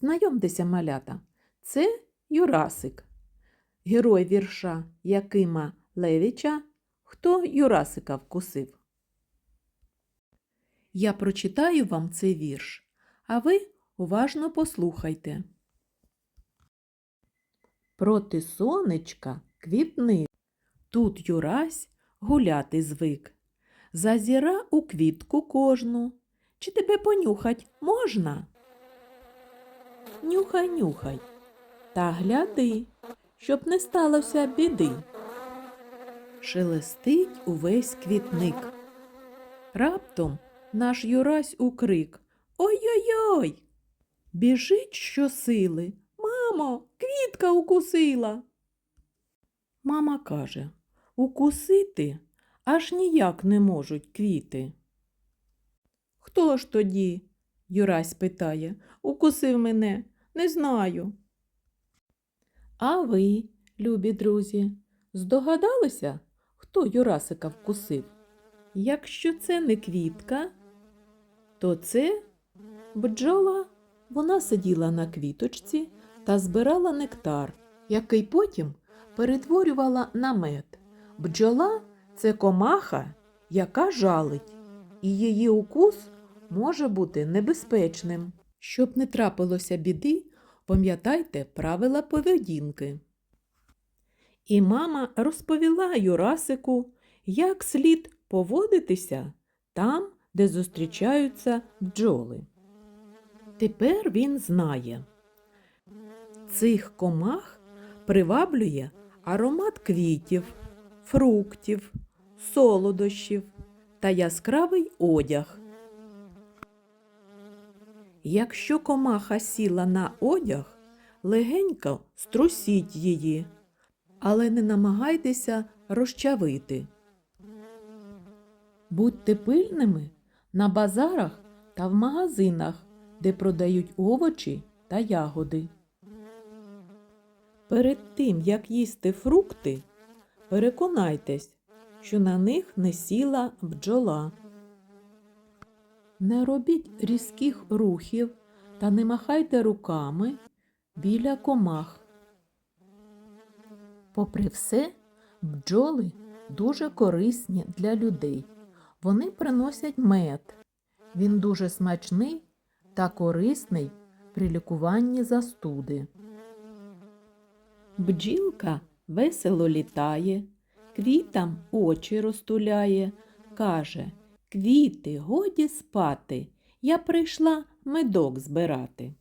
Знайомтеся, малята, це Юрасик, герой вірша Якима Левіча Хто Юрасика вкусив. Я прочитаю вам цей вірш, а ви уважно послухайте. Проти сонечка квітник, тут Юрась гуляти звик. Зазіра у квітку кожну. Чи тебе понюхать можна? Нюхай, нюхай, та гляди, щоб не сталося біди. Шелестить увесь квітник. Раптом наш Юрась укрик Ой-ой-ой! Біжить щосили. Мамо, квітка укусила. Мама каже Укусити аж ніяк не можуть квіти. Хто ж тоді? Юрась питає. Укусив мене, не знаю. А ви, любі друзі, здогадалися, хто Юрасика вкусив? Якщо це не квітка, то це бджола. Вона сиділа на квіточці та збирала нектар, який потім перетворювала на мед. Бджола це комаха, яка жалить, і її укус може бути небезпечним. Щоб не трапилося біди, пам'ятайте правила поведінки. І мама розповіла Юрасику, як слід поводитися там, де зустрічаються бджоли. Тепер він знає. Цих комах приваблює аромат квітів, фруктів, солодощів та яскравий одяг. Якщо комаха сіла на одяг, легенько струсіть її, але не намагайтеся розчавити. Будьте пильними на базарах та в магазинах, де продають овочі та ягоди. Перед тим, як їсти фрукти, переконайтесь, що на них не сіла бджола. Не робіть різких рухів та не махайте руками біля комах. Попри все, бджоли дуже корисні для людей. Вони приносять мед. Він дуже смачний та корисний при лікуванні застуди. Бджілка весело літає, квітам очі розтуляє, каже Квіти, годі спати, я прийшла медок збирати.